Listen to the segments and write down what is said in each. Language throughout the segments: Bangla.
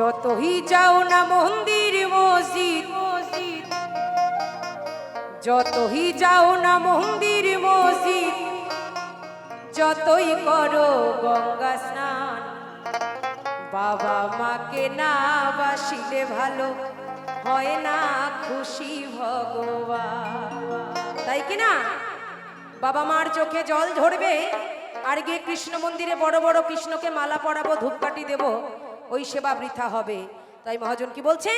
যতই যাও না মন্দির, মসজিদ মসজিদ। যতই যাও না মন্দির, মসজিদ। যতই করো গঙ্গা স্নান। বাবা মাকে না বাসিলে ভালো, হয় না খুশি ভগবান। তাই কি না? বাবা মার চোখে জল ঝরবে আর গিয়ে কৃষ্ণ মন্দিরে বড় বড় কৃষ্ণকে মালা পরাবো, ধূপকাঠি দেব। ওই সেবা বৃথা হবে। তাই মহাজন কি বলছে!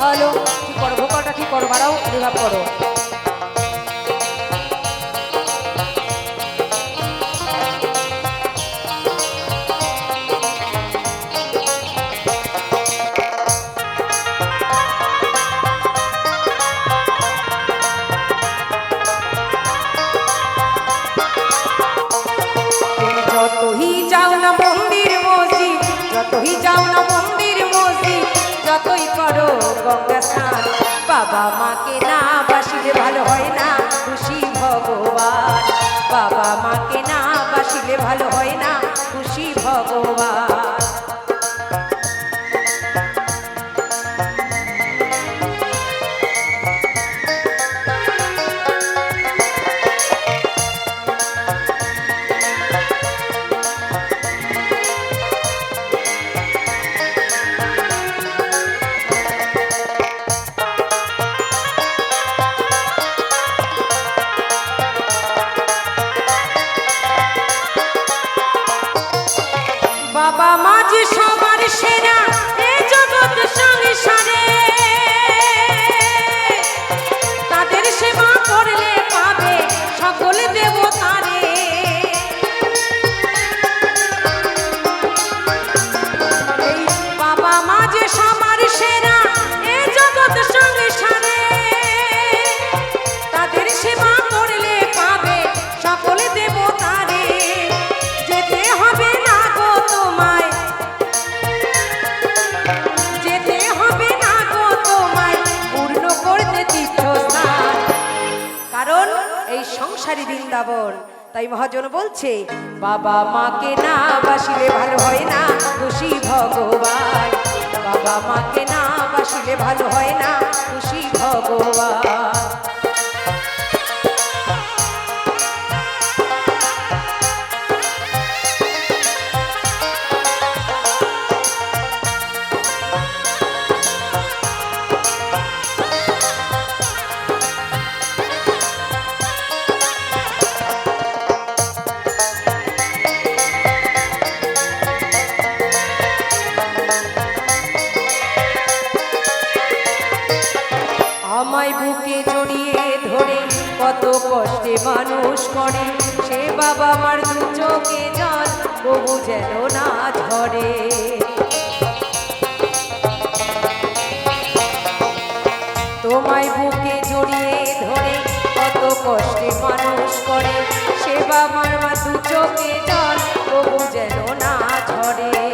হ্যালো, কি করো ভোকালটা ঠিক করো বাড়াও রিভাব করো। যতই যাও না মন্দির মসজিদ যতই করো গঙ্গা স্নান। বাবা মাকে না বাসিলে ভালো হয় না খুশি ভগবান। বাবা মাকে না বাসিলে ভালো হয় না খুশি ভগবান। বাবা এই সংসারী বৃন্দাবন। তাই মহাজন বলছে, বাবা মাকে না বাসিলে ভালো হয় না, খুশি ভগবান। বাবা মাকে না বাসিলে ভালো হয় না, খুশি কষ্টে মানুষ করে, সে বাবা আমার দু চোখে জল, তবু যেন না ধরে তোমায় বুকে জড়িয়ে ধরে কত কষ্টে মানুষ করে, সে বাবার মা দু চোখে জল, তবু যেন না ঝরে।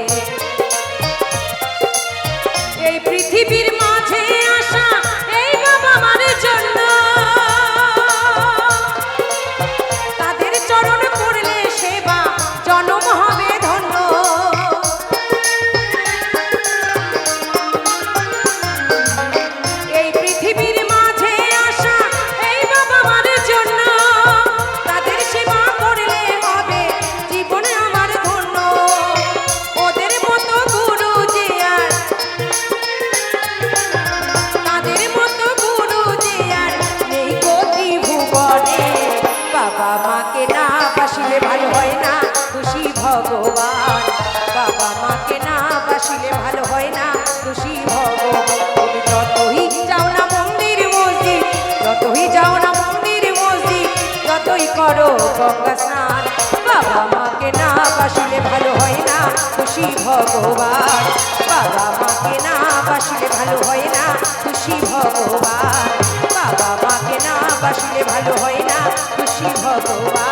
ভালো হয় না খুশি ভগবান। বাবা মাকে না বাসিলে ভালো হয় না খুশি ভগবান। তুমি যতই যাও না মন্দির মসজিদ, যতই যাও না মন্দির মসজিদ, যতই করো গঙ্গা স্নান, বাবা মাকে না বাসিলে ভালো হয় না খুশি ভগবান। বাবা মাকে না বাসিলে ভালো হয় না খুশি ভগবান। বাবা মাকে না বাসিলে ভালো হয় না খুশি ভগবান।